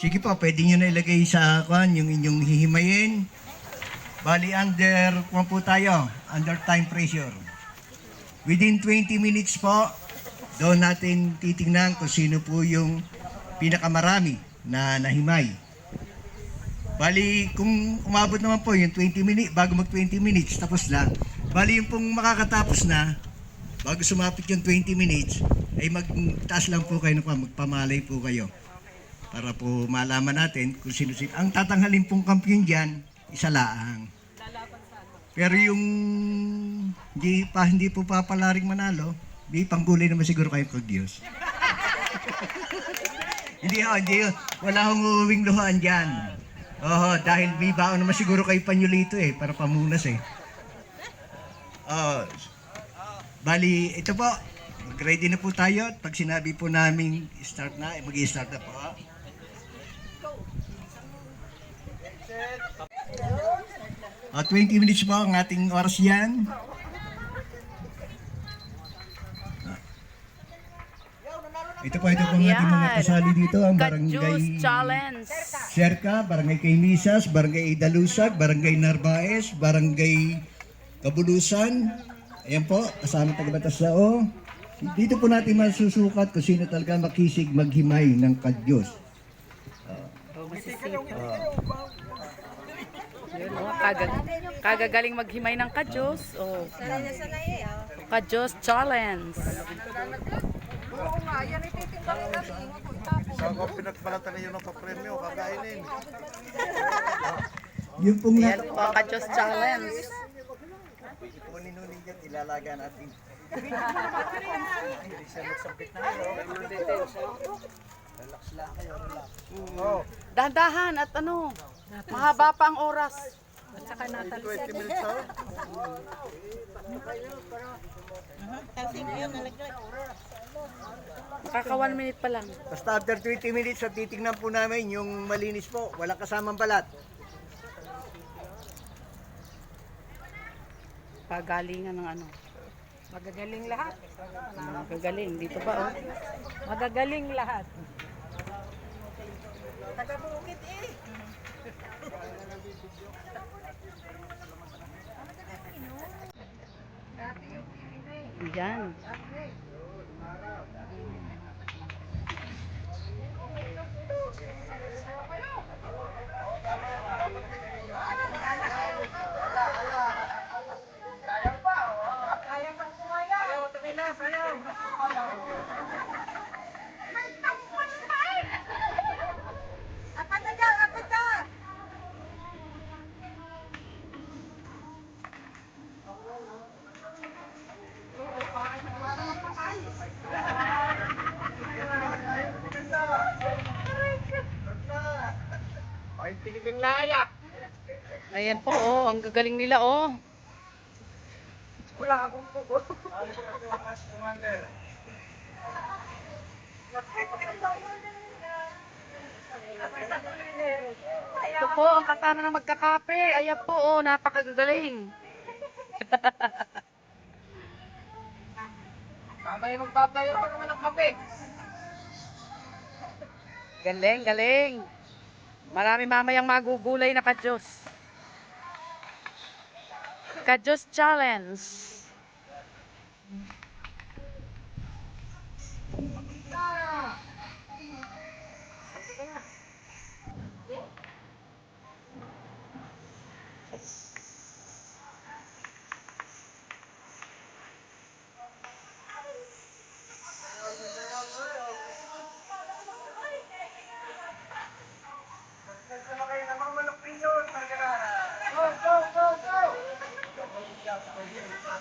Sige po, pwede nyo na ilagay sa kwan yung inyong hihimayin. Bali under, kung po tayo, under time pressure. Within 20 minutes po, doon natin titingnan kung sino po yung pinakamarami na nahimay. Bali, kung umabot naman po yung 20 minutes, bago mag 20 minutes, tapos lang. Bali, yung pong makakatapos na, bago sumapit yung 20 minutes, ay magtaas lang po kayo ng kwan, magpamalay po kayo. Para po malaman natin kung sino sino. Ang tatanghalin pong kampiyon dyan, isa laang. Pero yung hindi pa hindi po papalaring manalo, di panggulay naman siguro kayo kag Diyos. hindi ho, hindi ho. Wala hong uuwing luhaan dyan. Oo, dahil may baon naman siguro kayo panyulito eh, para pamunas eh. Oh, bali, ito po. Mag-ready na po tayo. Pag sinabi po namin start na, eh, mag-i-start na po. Ah, 20 minutes po ang ating oras yan. Ah. Ito po, ito po ang ating mga kasali dito. Ang barangay. Serka, barangay Kaymisas, barangay Idalusag, barangay Narvaez, barangay Kabulusan. Ayan po, kasama taga-batas sa O. Dito po natin masusukat kung sino talaga makisig maghimay ng kadyos. Yun, oh, kagag kagagaling maghimay ng kadyos. Oh. Kadyos Challenge. Bago pinagbalatan niyo ng papremyo, kakainin. Yung pong na... Yan po, Kadyos Challenge. Kunin nun yan, ilalaga natin. Dahan-dahan at ano, mahaba pa ang oras. 20 minutes out. Kaka one minute pa lang. Basta after 20 minutes, at titignan po namin yung malinis po, walang kasamang balat. Pagalingan ng ano. Magagaling lahat. Magagaling. Dito pa oh. Magagaling lahat. Taga-bukit eh. Yan. Ay, tinigang laya. Ayan po oh, ang gagaling nila oh. Wala akong puko. Ito po ang katana ng magkakape. Ayan po oh, napakagagaling. Kamay magpapayo pa naman ng kape. Galing, galing. Marami mamayang magugulay na kadyos. Kadyos Challenge.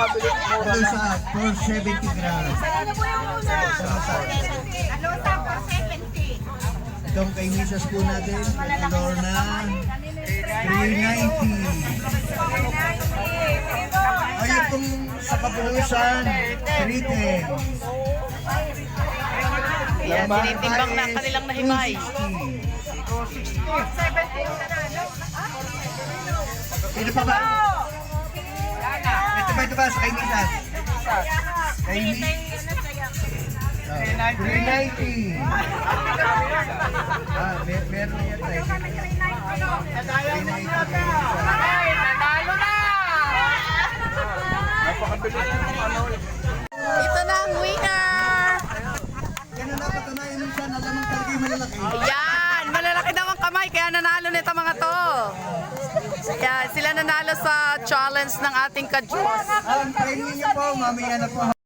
Napakabilis mura Ano na. sa 470 grams. Ano po yung una? Alota po, 70. Itong kay Mrs. po natin, kay Lorna, 390. Ay, itong sa kapulusan, 310. Ayan, tinitimbang na ang kanilang nahimay. 260. Sino pa ba? Ito ba, ito ba sa kay Mrs. Kay Mrs. 390. Ah, mer meron yan tayo. 390. Nanalo na! Napakabilis ng ano. Ito na ang winner! Ganun na, patunayan mo siya na lamang talaga yung malalaki. Ayan, malalaki daw ang kamay kaya nanalo nito mga to. Ayan, sila nanalo sa challenge ng ating kajos. Ang training niyo po, mamaya na po.